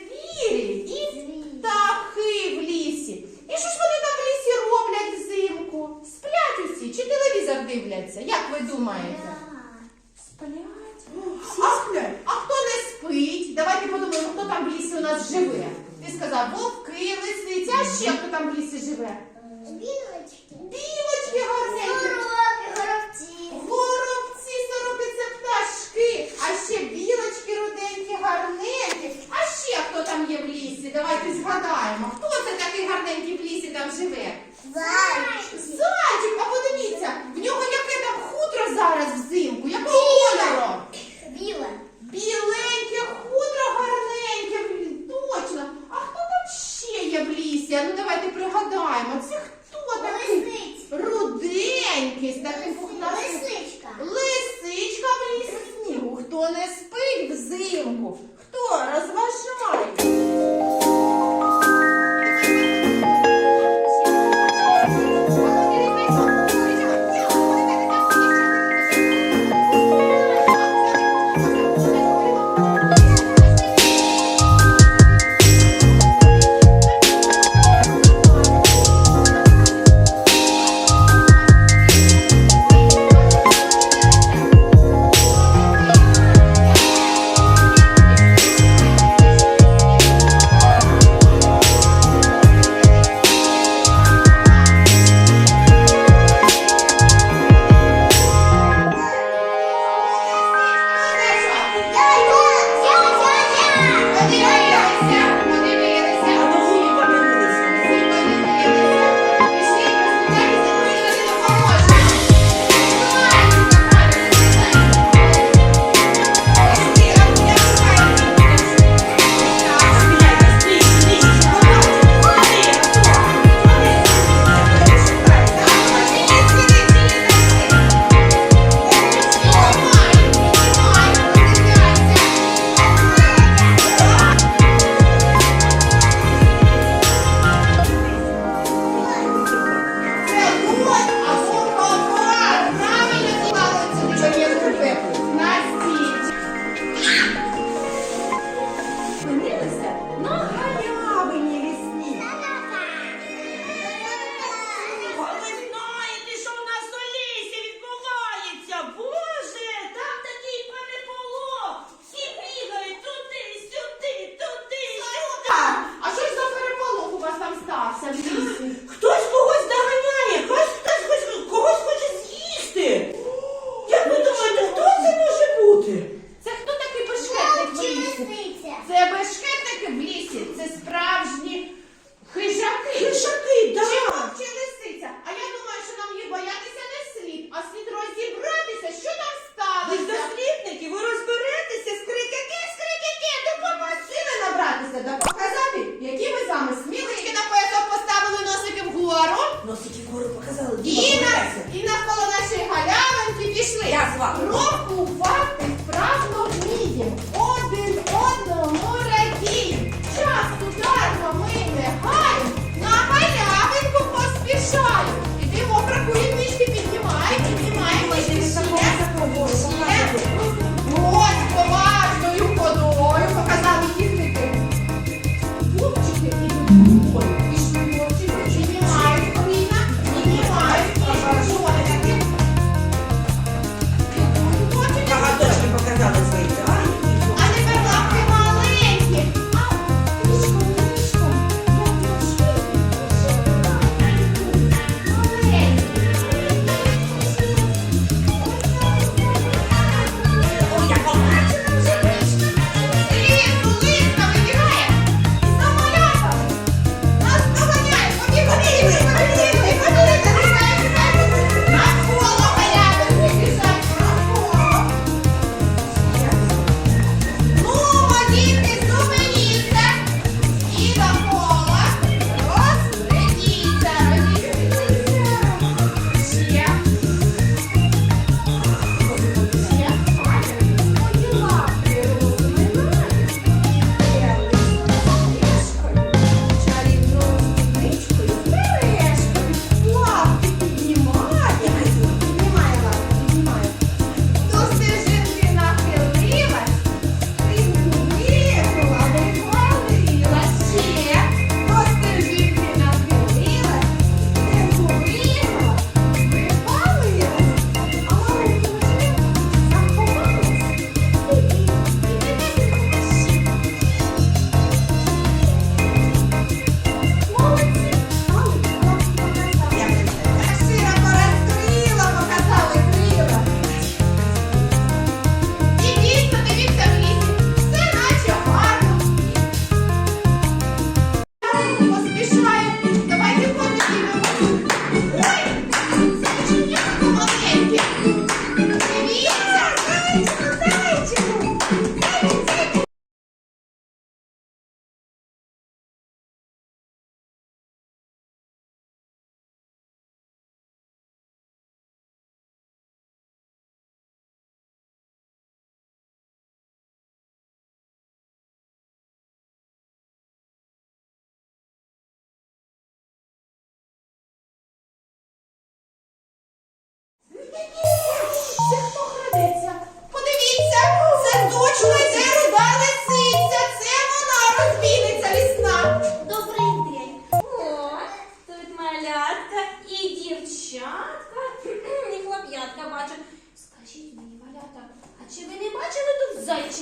звірі і птахи в лісі. І що ж вони там в лісі роблять взимку? Сплять усі чи телевізор дивляться? Як ви думаєте? Сплять? А сплять. А хто не спить? Давайте подумаємо, хто там в лісі у нас живе. Ти сказав, вовки, лисиці, а ще хто там в лісі живе? Білочки. Білочки гарненькі. комісія. Ну давайте пригадаємо, це хто? Hadi gitsin.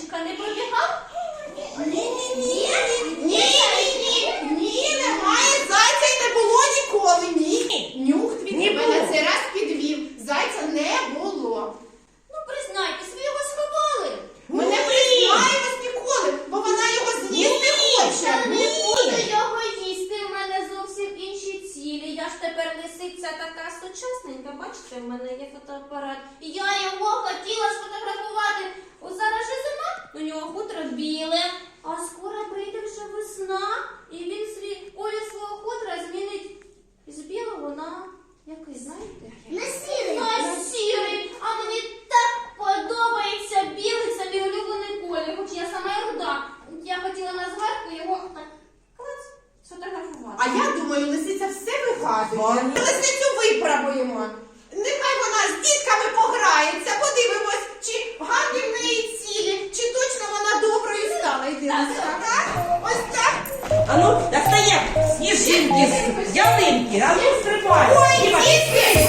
Тут не пробігав? Ні, ні, ні, ні, ні, ні, ні, немає зайця і не було ніколи. Ні. Нюх твій Не тебе на цей раз підвів. Зайця не було. Ну, признайтесь, ви його сховали. Ми не признаємось ніколи, бо вона його з'їсти хоче. Ні. буду його їсти, в мене зовсім інші цілі. Я ж тепер лисиця така сучасненька, бачите, в мене є фотоапарат. Я його хотіла сфотографувати. О, зараз же зима, у нього хутро біле, а скоро прийде вже весна, і він свій колір свого хутра змінить з білого на який, знаєте? На сірий. На сірий. А мені так подобається білий, це мій улюблений колір, хоч я сама і руда. Я хотіла на зверху його так клац, сфотографувати. А я думаю, лисиця все вигадує. Лисицю випробуємо. Нехай вона з дітками пограється, подивимось, чи гарні в неї цілі, чи точно вона доброю стала. Йди, лиса, так? Ось так. А ну, достаємо сніжинки з ялинки, а ну стрибай. Ой, дітки,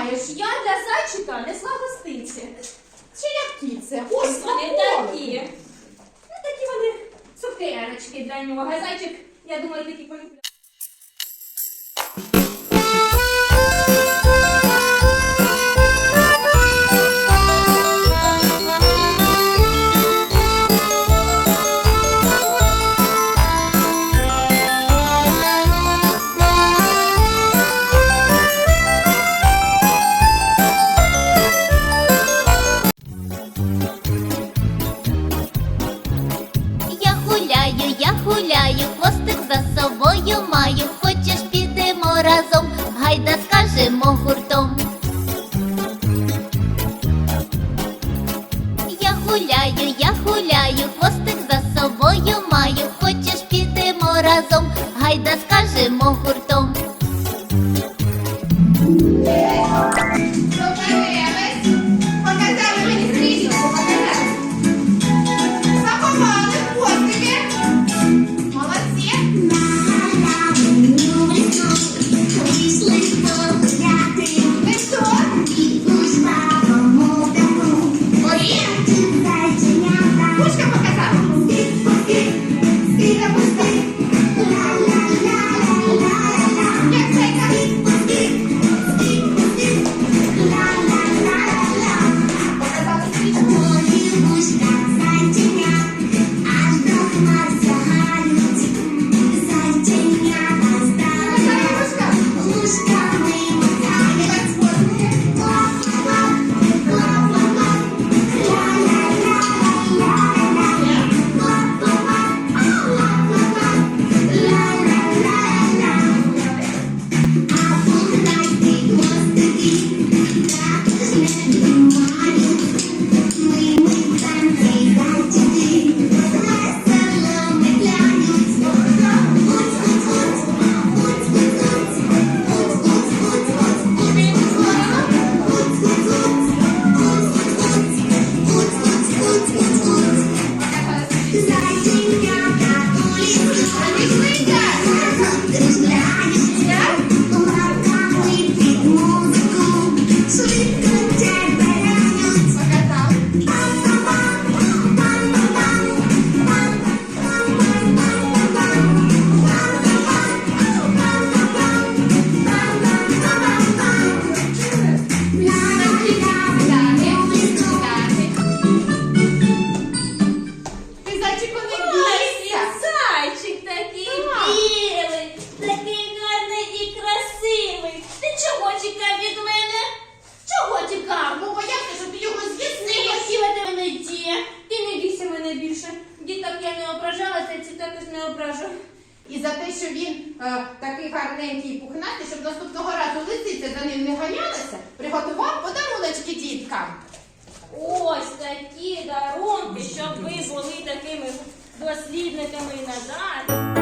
Ти маєш. Я для зайчика несла гостинці. Чи які це? Ось вони такі. Ну такі вони цукерочки для нього. Зайчик, я думаю, такі полюбляє. Гуляю, я гуляю, хвостик за собою маю. Хочеш підемо разом, гайда скажемо гуртом. あれ? Приготував подаруночки діткам. Ось такі дарунки, щоб ви були такими дослідниками і надалі.